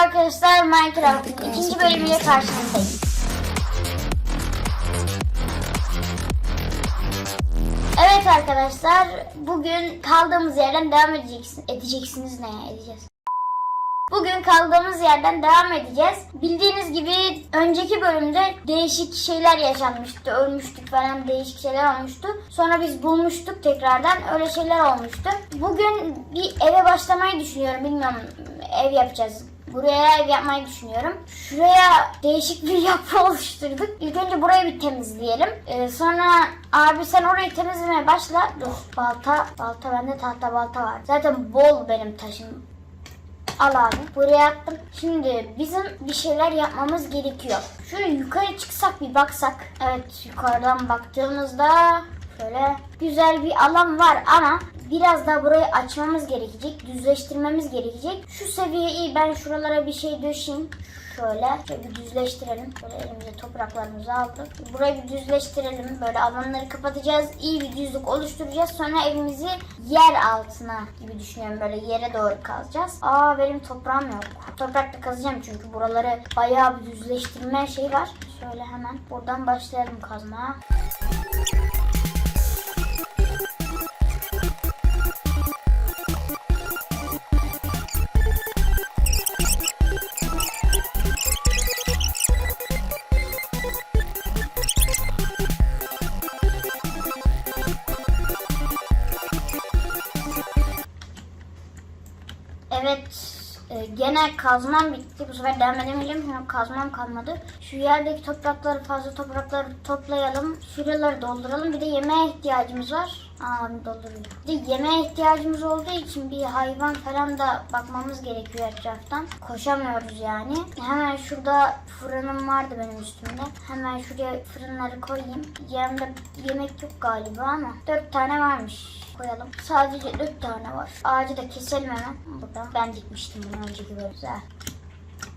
arkadaşlar Minecraft'ın ikinci bölümüyle karşınızdayım. Evet arkadaşlar bugün kaldığımız yerden devam edeceksin, edeceksiniz ne edeceğiz. Bugün kaldığımız yerden devam edeceğiz. Bildiğiniz gibi önceki bölümde değişik şeyler yaşanmıştı. Ölmüştük falan değişik şeyler olmuştu. Sonra biz bulmuştuk tekrardan. Öyle şeyler olmuştu. Bugün bir eve başlamayı düşünüyorum. Bilmiyorum ev yapacağız. Buraya ev yapmayı düşünüyorum. Şuraya değişik bir yapı oluşturduk. İlk önce burayı bir temizleyelim. Ee, sonra abi sen orayı temizlemeye başla. Dur balta, balta bende tahta balta var. Zaten bol benim taşım. Al abi. Buraya attım. Şimdi bizim bir şeyler yapmamız gerekiyor. Şöyle yukarı çıksak bir baksak. Evet yukarıdan baktığımızda şöyle güzel bir alan var ama biraz daha burayı açmamız gerekecek. Düzleştirmemiz gerekecek. Şu seviyeyi ben şuralara bir şey döşeyim. Şöyle, şöyle bir düzleştirelim. Böyle elimize topraklarımızı aldık. Burayı bir düzleştirelim. Böyle alanları kapatacağız. İyi bir düzlük oluşturacağız. Sonra evimizi yer altına gibi düşünüyorum. Böyle yere doğru kazacağız. Aa benim toprağım yok. Toprakla kazacağım çünkü buraları bayağı bir düzleştirme şey var. Şöyle hemen buradan başlayalım kazmaya. E, gene kazmam bitti. Bu sefer devam edemeyeceğim. Çünkü kazmam kalmadı. Şu yerdeki toprakları fazla toprakları toplayalım. Şuraları dolduralım. Bir de yemeğe ihtiyacımız var. Aa dolduruyor. Bir de yemeğe ihtiyacımız olduğu için bir hayvan falan da bakmamız gerekiyor etraftan. Koşamıyoruz yani. Hemen şurada fırınım vardı benim üstümde. Hemen şuraya fırınları koyayım. Yanımda yemek yok galiba ama dört tane varmış koyalım. Sadece 4 tane var. Ağacı da keselim hemen. Burada. Ben dikmiştim bunu önceki bölümde.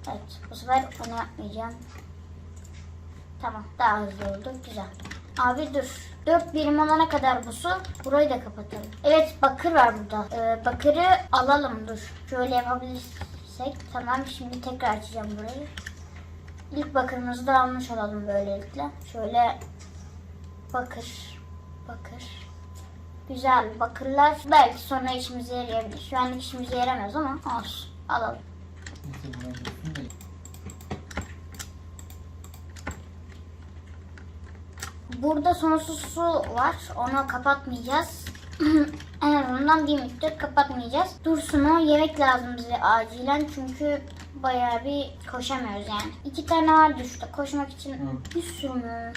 Evet. Bu sefer onu yapmayacağım. Tamam. Daha hızlı oldu. Güzel. Abi dur. 4 birim olana kadar bu su. Burayı da kapatalım. Evet bakır var burada. Ee, bakırı alalım dur. Şöyle yapabilirsek. Tamam şimdi tekrar açacağım burayı. İlk bakırımızı da almış olalım böylelikle. Şöyle bakır. Bakır. Güzel bakırlar belki sonra işimize yarayabilir. Şu an işimize yaramaz ama olsun. Alalım. Burada sonsuz su var. Onu kapatmayacağız. en azından bir müddet kapatmayacağız. Dursun o yemek lazım bize acilen çünkü bayağı bir koşamıyoruz yani. İki tane var düştü. Koşmak için Hı. bir sürü mü?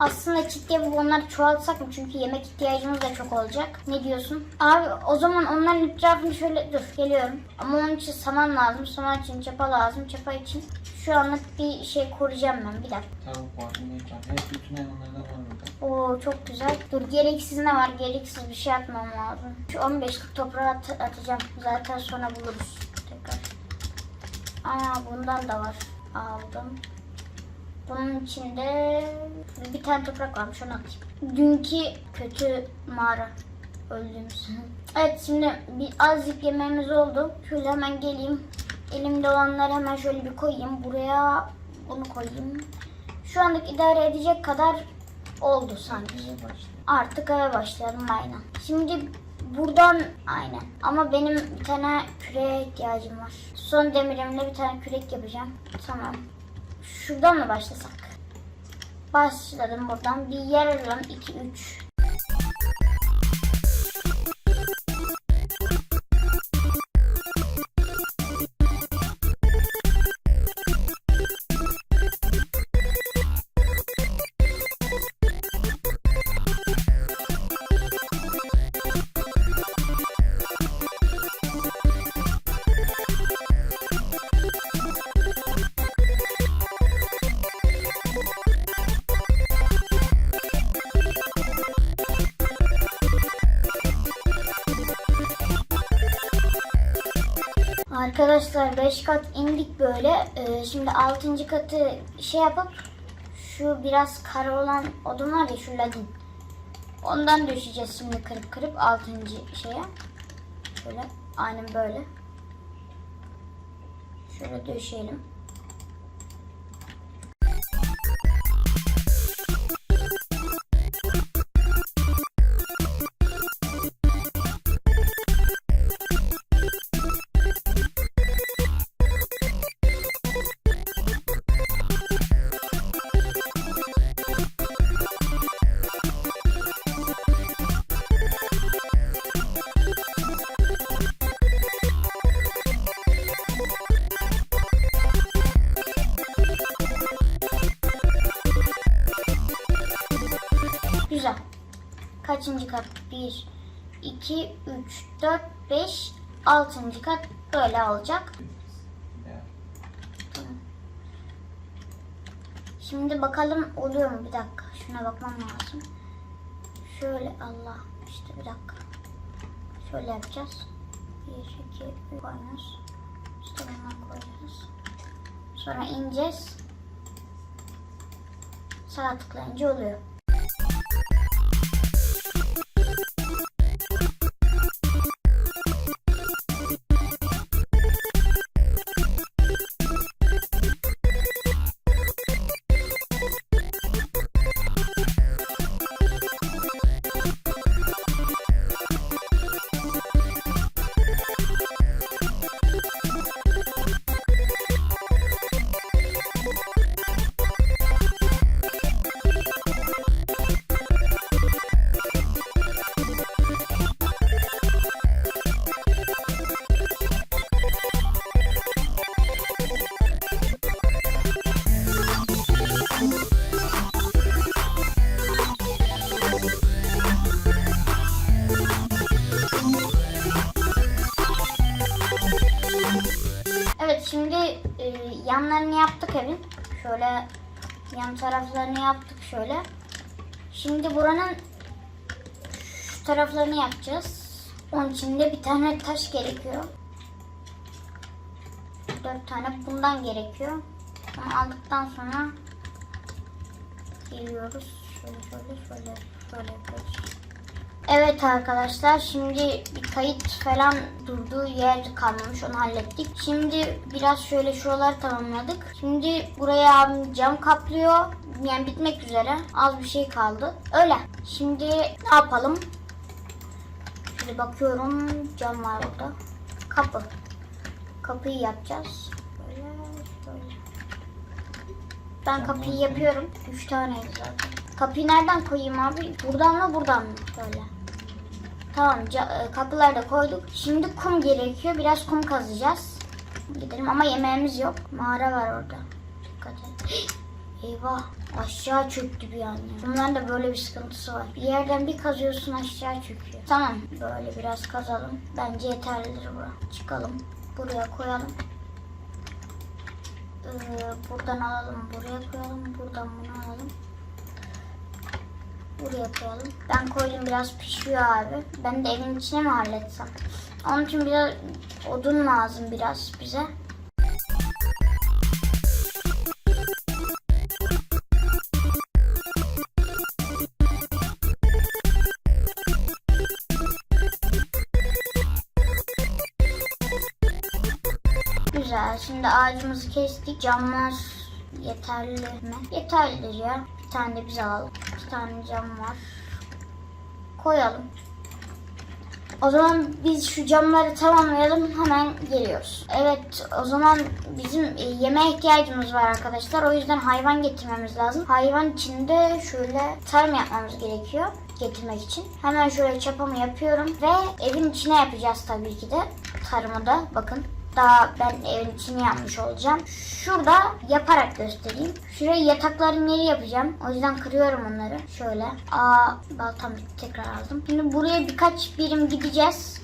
Aslında çift yapıp onları çoğaltsak mı? Çünkü yemek ihtiyacımız da çok olacak. Ne diyorsun? Abi o zaman onların etrafını şöyle dur geliyorum. Ama onun için saman lazım. Saman için çapa lazım. Çapa için şu anlık bir şey koruyacağım ben. Bir dakika. Tavuk var, inek var. Hep bütün hayvanlardan var burada. Oo çok güzel. Dur gereksiz ne var? Gereksiz bir şey atmam lazım. Şu 15'lik toprağı at- atacağım. Zaten sonra buluruz. Tekrar. Aa bundan da var. Aldım. Bunun içinde bir tane toprak varmış onu atayım. Dünkü kötü mağara. Öldüğümüz. Evet şimdi bir azıcık yemeğimiz oldu. Şöyle hemen geleyim. Elimde olanları hemen şöyle bir koyayım. Buraya bunu koyayım. Şu anlık idare edecek kadar oldu sanki. Artık eve başlayalım aynen. Şimdi buradan aynen. Ama benim bir tane küreğe ihtiyacım var. Son demirimle bir tane kürek yapacağım. Tamam. Şuradan mı başlasak? Başladım buradan. Bir yer arıyorum. 2, 3. Arkadaşlar 5 kat indik böyle. Ee, şimdi 6. katı şey yapıp şu biraz kara olan odun var ya şu ladin. Ondan düşeceğiz şimdi kırıp kırıp 6. şeye. Şöyle aynen böyle. Şöyle döşeyelim. 1, 2, 3, 4, 5, 6. kat böyle olacak. Şimdi bakalım oluyor mu? Bir dakika. Şuna bakmam lazım. Şöyle Allah. işte bir dakika. Şöyle yapacağız. 1, 2, 3 koyuyoruz. İşte koyacağız. Sonra ineceğiz. Sağ tıklayınca oluyor. Şöyle yan taraflarını yaptık şöyle. Şimdi buranın şu taraflarını yapacağız. Onun için de bir tane taş gerekiyor. Dört tane bundan gerekiyor. Bunu aldıktan sonra geliyoruz. Şöyle şöyle şöyle şöyle yapıyoruz. Evet arkadaşlar şimdi bir kayıt falan durduğu yer kalmamış onu hallettik. Şimdi biraz şöyle şuraları tamamladık. Şimdi buraya cam kaplıyor. Yani bitmek üzere. Az bir şey kaldı. Öyle. Şimdi ne yapalım? Şöyle bakıyorum cam var burada. Kapı. Kapıyı yapacağız. Böyle. Ben kapıyı yapıyorum. Üç taneydi zaten. Kapıyı nereden koyayım abi? Buradan mı buradan mı? Böyle. Tamam e, kapıları da koyduk. Şimdi kum gerekiyor. Biraz kum kazacağız. Gidelim ama yemeğimiz yok. Mağara var orada. Dikkat et. Eyvah aşağı çöktü bir anda. Bunların da böyle bir sıkıntısı var. Bir yerden bir kazıyorsun aşağı çöküyor. Tamam böyle biraz kazalım. Bence yeterlidir bura. Çıkalım. Buraya koyalım. Ee, buradan alalım buraya koyalım. Buradan bunu alalım. Buraya koyalım. Ben koydum biraz pişiyor abi. Ben de evin içine mi halletsem? Onun için biraz odun lazım biraz bize. Güzel. Şimdi ağacımızı kestik. Camlar yeterli mi? Yeterlidir ya. Bir tane de biz alalım. Tane cam var. Koyalım. O zaman biz şu camları tamamlayalım hemen geliyoruz. Evet o zaman bizim e, yemeğe ihtiyacımız var arkadaşlar. O yüzden hayvan getirmemiz lazım. Hayvan için de şöyle tarım yapmamız gerekiyor getirmek için. Hemen şöyle çapamı yapıyorum ve evin içine yapacağız tabii ki de tarımı da bakın. Daha ben evin içini yapmış olacağım. Şurada yaparak göstereyim. Şuraya yatakların yeri yapacağım. O yüzden kırıyorum onları. Şöyle. Aa baltam. Tekrar aldım. Şimdi buraya birkaç birim gideceğiz.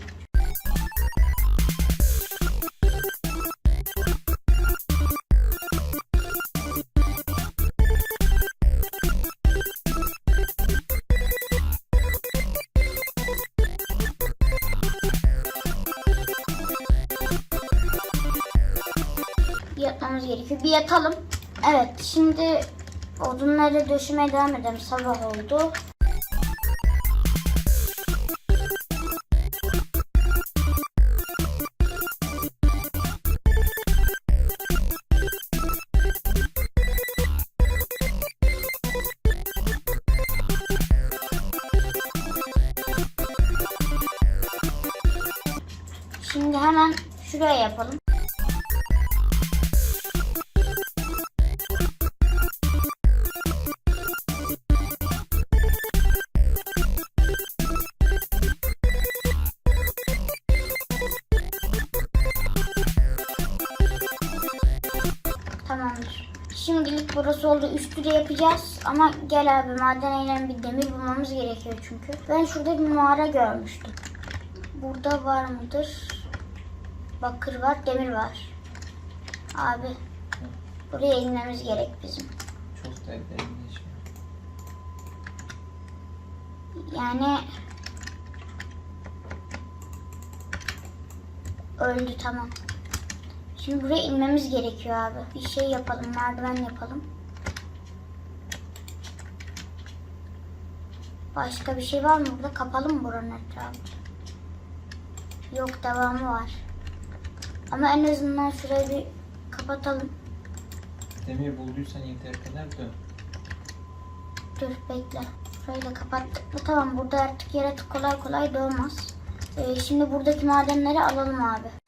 yatmamız gerekiyor. Bir yatalım. Evet şimdi odunları döşemeye devam edelim. Sabah oldu. Şimdi hemen şuraya yapalım. Oldu. Üstü de yapacağız. Ama gel abi madene inen bir demir bulmamız gerekiyor çünkü. Ben şurada bir mağara görmüştüm. Burada var mıdır? Bakır var, demir var. Abi buraya inmemiz gerek bizim. Çok da. Yani öldü tamam. Şimdi buraya inmemiz gerekiyor abi. Bir şey yapalım, merdiven yapalım. Başka bir şey var mı burada? Kapalı mı buranın etrafı? Yok devamı var. Ama en azından şurayı bir kapatalım. Demir bulduysan yeter kadar dön. Dur bekle. Şurayı da kapattık mı? Tamam burada artık yaratık kolay kolay doğmaz. Ee, şimdi buradaki madenleri alalım abi.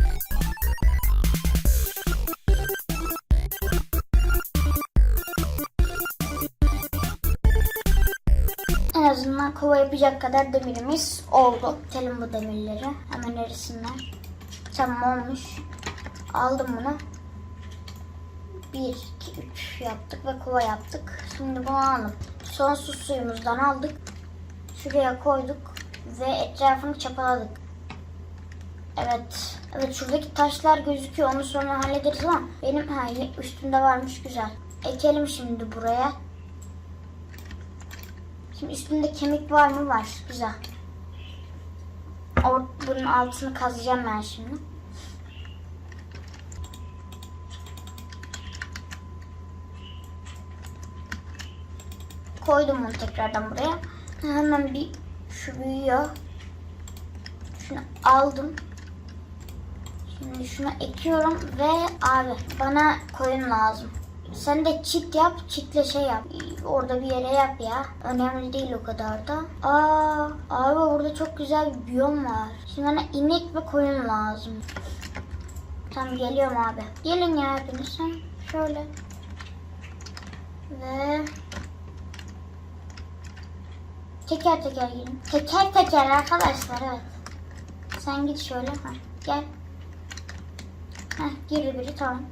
Azından kova yapacak kadar demirimiz oldu. Telim bu demirleri. Hemen erisinler. Tamam olmuş. Aldım bunu. 1, 2, 3 yaptık ve kova yaptık. Şimdi bunu alalım. Sonsuz suyumuzdan aldık. Şuraya koyduk ve etrafını çapaladık. Evet. Evet şuradaki taşlar gözüküyor. Onu sonra hallederiz ama benim ha, üstünde varmış güzel. Ekelim şimdi buraya. Şimdi üstünde kemik var mı? Var. Güzel. Or bunun altını kazacağım ben şimdi. Koydum bunu tekrardan buraya. Hemen bir şu büyüyor. Şunu aldım. Şimdi şunu ekiyorum ve abi bana koyun lazım. Sen de çit yap, çitle şey yap. Orada bir yere yap ya. Önemli değil o kadar da. Aa, abi burada çok güzel bir biyom var. Şimdi bana inek ve koyun lazım. Tamam geliyorum abi. Gelin ya hepiniz. Şöyle. Ve Teker teker girin. Teker teker arkadaşlar evet. Sen git şöyle. Ha, gel. Heh, girdi biri tamam.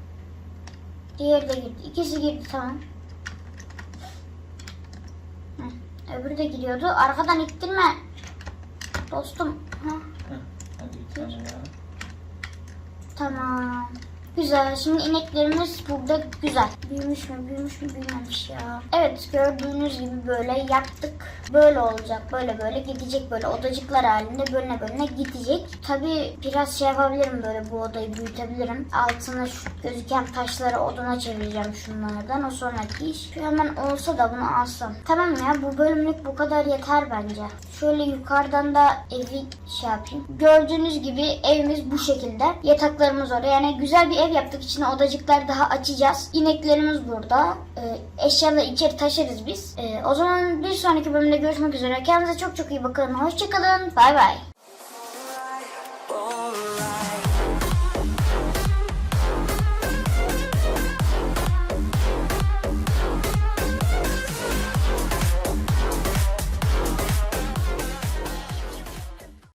Diğeri de girdi. İkisi girdi tamam. Heh, öbürü de gidiyordu. Arkadan ittirme. Dostum. Heh, Heh, hadi bir tane daha. tamam. Güzel. Şimdi ineklerimiz burada güzel. Büyümüş mü, büyümüş mü, büyümemiş ya. Evet, gördüğünüz gibi böyle yaptık. Böyle olacak, böyle böyle gidecek böyle odacıklar halinde bölüne bölüne gidecek. Tabii biraz şey yapabilirim böyle bu odayı büyütebilirim. Altına şu gözüken taşları oduna çevireceğim şunlardan. O sonraki iş. Şu hemen olsa da bunu alsam. Tamam ya bu bölümlük bu kadar yeter bence. Şöyle yukarıdan da evi şey yapayım. Gördüğünüz gibi evimiz bu şekilde. Yataklarımız orada. Yani güzel bir ev yaptık. İçine odacıklar daha açacağız. İneklerimiz burada. Ee, eşyaları içeri taşırız biz. Ee, o zaman bir sonraki bölümde görüşmek üzere. Kendinize çok çok iyi bakın. Hoşçakalın. Bay bay.